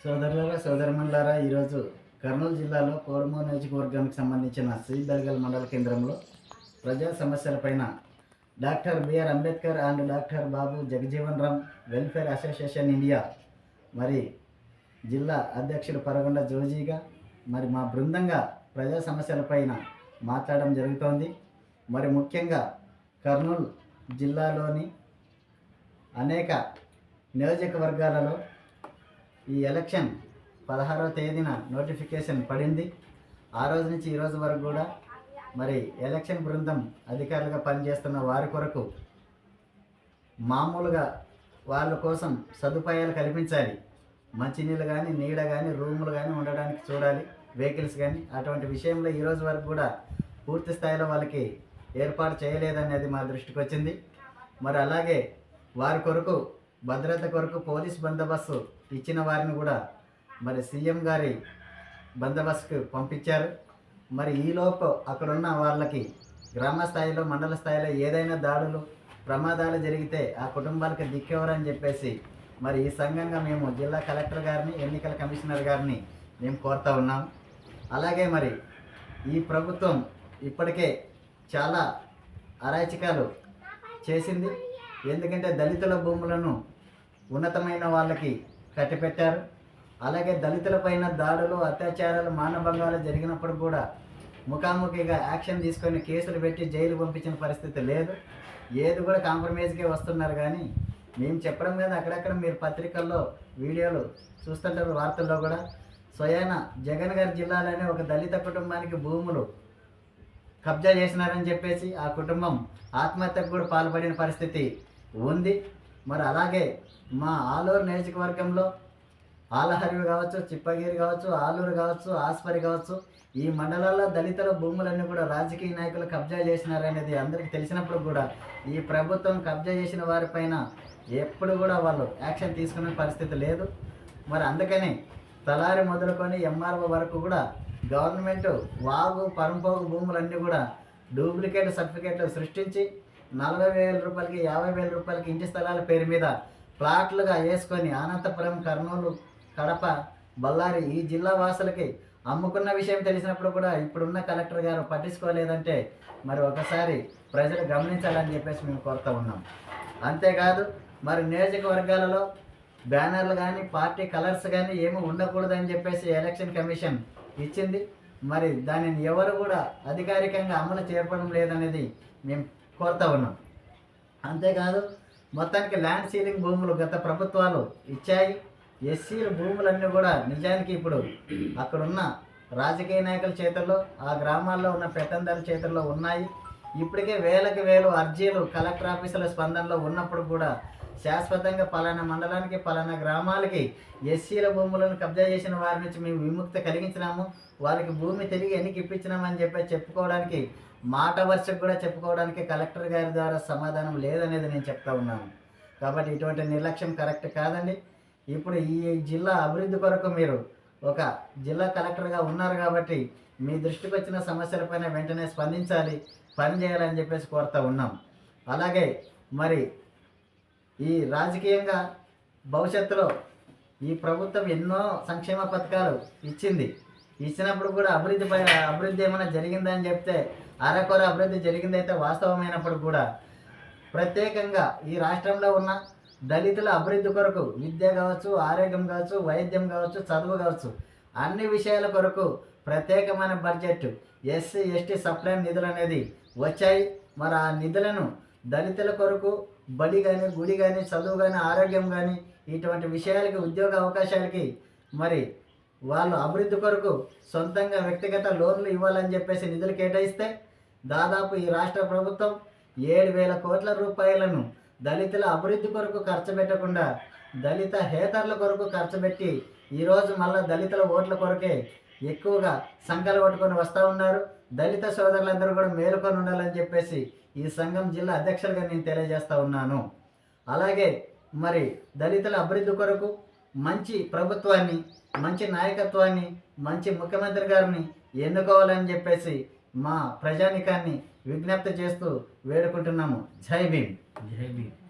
సోదరులారా సోదరిమణులారా ఈరోజు కర్నూలు జిల్లాలో కోడుమూరు నియోజకవర్గానికి సంబంధించిన శ్రీబెల్గల్ మండల కేంద్రంలో ప్రజా సమస్యలపైన doctor B R Ambedkar and doctor Babu Jagjivan Ram welfare association India మరి జిల్లా అధ్యక్షుడు పరగొండ జోజీగా మరి మా బృందంగా ప్రజా సమస్యలపైన మాట్లాడడం జరుగుతోంది. మరి ముఖ్యంగా కర్నూలు జిల్లాలోని అనేక నియోజకవర్గాలలో ఈ ఎలక్షన్ పదహారవ తేదీన నోటిఫికేషన్ పడింది. ఆ రోజు నుంచి ఈ రోజు వరకు కూడా మరి ఎలక్షన్ బృందం అధికారులుగా పనిచేస్తున్న వారి కొరకు మామూలుగా వాళ్ళ కోసం సదుపాయాలు కల్పించాలి. మంచినీళ్ళు కానీ నీడ కానీ రూములు కానీ ఉండడానికి చూడాలి. వెహికల్స్ కానీ అటువంటి విషయంలో ఈరోజు వరకు కూడా పూర్తి స్థాయిలో వాళ్ళకి ఏర్పాటు చేయలేదనేది మా దృష్టికి వచ్చింది. మరి అలాగే వారి కొరకు భద్రత కొరకు పోలీస్ బందోబస్తు ఇచ్చిన వారిని కూడా మరి సీఎం గారి బందోబస్తుకు పంపించారు. మరి ఈలోపు అక్కడున్న వాళ్ళకి గ్రామ స్థాయిలో మండల స్థాయిలో ఏదైనా దాడులు ప్రమాదాలు జరిగితే ఆ కుటుంబాలకు దిక్కెవరని చెప్పేసి మరి ఈ సంఘంగా మేము జిల్లా కలెక్టర్ గారిని ఎన్నికల కమిషనర్ గారిని మేము కోరుతా ఉన్నాం. అలాగే మరి ఈ ప్రభుత్వం ఇప్పటికే చాలా అరాచకాలు చేసింది. ఎందుకంటే దళితుల భూములను ఉన్నతమైన వాళ్ళకి కట్టిపెట్టారు. అలాగే దళితులపైన దాడులు అత్యాచారాలు మానభంగాలు జరిగినప్పుడు కూడా ముఖాముఖిగా యాక్షన్ తీసుకొని కేసులు పెట్టి జైలు పంపించిన పరిస్థితి లేదు. ఏది కూడా కాంప్రమైజ్కే వస్తున్నారు కానీ మేము చెప్పడం మీద అక్కడక్కడ మీరు పత్రికల్లో వీడియోలు చూస్తుంటారు వార్తల్లో కూడా. స్వయాన జగన్ గారి జిల్లాలోనే ఒక దళిత కుటుంబానికి భూములు కబ్జా చేసినారని చెప్పేసి ఆ కుటుంబం ఆత్మహత్యకు కూడా పాల్పడిన పరిస్థితి ఉంది. మరి అలాగే మా ఆలూరు నియోజకవర్గంలో ఆలహరివి కావచ్చు చిప్పగిరి కావచ్చు ఆలూరు కావచ్చు ఆస్పరి కావచ్చు ఈ మండలాల్లో దళితుల భూములన్నీ కూడా రాజకీయ నాయకులు కబ్జా చేసినారనేది అందరికీ తెలిసినప్పుడు కూడా ఈ ప్రభుత్వం కబ్జా చేసిన వారిపైన ఎప్పుడు కూడా వాళ్ళు యాక్షన్ తీసుకునే పరిస్థితి లేదు. మరి అందుకని తలారి మొదలుకొని ఎంఆర్ఓ వరకు కూడా గవర్నమెంట్ వాగు పరంపోగు భూములన్నీ కూడా డూప్లికేట్ సర్టిఫికేట్లు సృష్టించి నలభై వేల రూపాయలకి యాభై వేల రూపాయలకి ఇంటి స్థలాల పేరు మీద ప్లాట్లుగా వేసుకొని అనంతపురం కర్నూలు కడప బళ్ళారి ఈ జిల్లా వాసులకి అమ్ముకున్న విషయం తెలిసినప్పుడు కూడా ఇప్పుడున్న కలెక్టర్ గారు పట్టించుకోలేదంటే మరి ఒకసారి ప్రజలు గమనించాలని చెప్పేసి మేము కోరుతూ ఉన్నాం. అంతేకాదు మరి నియోజకవర్గాలలో బ్యానర్లు కానీ పార్టీ కలర్స్ కానీ ఏమీ ఉండకూడదని చెప్పేసి ఎలక్షన్ కమిషన్ ఇచ్చింది. మరి దానిని ఎవరు కూడా అధికారికంగా అమలు చేపడం లేదనేది మేము కోరుతా ఉన్నాం. అంతేకాదు మొత్తానికి ల్యాండ్ సీలింగ్ భూములు గత ప్రభుత్వాలు ఇచ్చాయి. ఎస్సీల భూములన్నీ కూడా నిజానికి ఇప్పుడు అక్కడున్న రాజకీయ నాయకుల చేతుల్లో ఆ గ్రామాల్లో ఉన్న పెత్తందారుల చేతుల్లో ఉన్నాయి. ఇప్పటికే వేలకు వేలు అర్జీలు కలెక్టర్ ఆఫీసుల స్పందనలో ఉన్నప్పుడు కూడా శాశ్వతంగా పలానా మండలానికి పలానా గ్రామాలకి ఎస్సీల భూములను కబ్జా చేసిన వారి నుంచి మేము విముక్తి కలిగించినాము. వాళ్ళకి భూమి తిరిగి ఎన్నికి ఇప్పించినామని చెప్పి చెప్పుకోవడానికి మాట వరుసకు కూడా చెప్పుకోవడానికి కలెక్టర్ గారి ద్వారా సమాధానం లేదనేది నేను చెప్తా ఉన్నాను. కాబట్టి ఇటువంటి నిర్లక్ష్యం కరెక్ట్ కాదండి. ఇప్పుడు ఈ జిల్లా అభివృద్ధి కొరకు మీరు ఒక జిల్లా కలెక్టర్గా ఉన్నారు కాబట్టి మీ దృష్టికి వచ్చిన సమస్యలపైన వెంటనే స్పందించాలి పని చేయాలని చెప్పేసి కోరుతా ఉన్నాం. అలాగే మరి ఈ రాజకీయంగా భవిష్యత్తులో ఈ ప్రభుత్వం ఎన్నో సంక్షేమ పథకాలు ఇచ్చింది. ఇచ్చినప్పుడు కూడా అభివృద్ధి పై అభివృద్ధి ఏమైనా జరిగిందని చెప్తే అరకొర అభివృద్ధి జరిగిందైతే వాస్తవమైనప్పుడు కూడా ప్రత్యేకంగా ఈ రాష్ట్రంలో ఉన్న దళితుల అభివృద్ధి కొరకు విద్య కావచ్చు ఆరోగ్యం కావచ్చు వైద్యం కావచ్చు చదువు కావచ్చు అన్ని విషయాల కొరకు ప్రత్యేకమైన బడ్జెట్ ఎస్సీ ఎస్టీ సప్లైన్ నిధులు అనేది వచ్చాయి. మరి ఆ నిధులను దళితుల కొరకు బడి కానీ గుడి కానీ చదువు కానీ ఆరోగ్యం కానీ ఇటువంటి విషయాలకి ఉద్యోగ అవకాశాలకి మరి వాళ్ళు అభివృద్ధి కొరకు సొంతంగా వ్యక్తిగత లోన్లు ఇవ్వాలని చెప్పేసి నిధులు కేటాయిస్తే దాదాపు ఈ రాష్ట్ర ప్రభుత్వం ఏడు వేల కోట్ల రూపాయలను దళితుల అభివృద్ధి కొరకు ఖర్చు పెట్టకుండా దళిత హేతర్ల కొరకు ఖర్చు పెట్టి ఈరోజు మళ్ళీ దళితుల ఓట్ల కొరకే ఎక్కువగా సంఘాలు పట్టుకొని వస్తూ ఉన్నారు. దళిత సోదరులందరూ కూడా మేలుకొని ఉండాలని చెప్పేసి ఈ సంఘం జిల్లా అధ్యక్షులుగా నేను తెలియజేస్తూ ఉన్నాను. అలాగే మరి దళితుల అభివృద్ధి కొరకు మంచి ప్రభుత్వాన్ని మంచి నాయకత్వాన్ని మంచి ముఖ్యమంత్రి గారిని ఎన్నుకోవాలని చెప్పేసి మా ప్రజానికాన్ని విజ్ఞప్తి చేస్తూ వేడుకుంటున్నాము. జై భీమ్. జై భీమ్.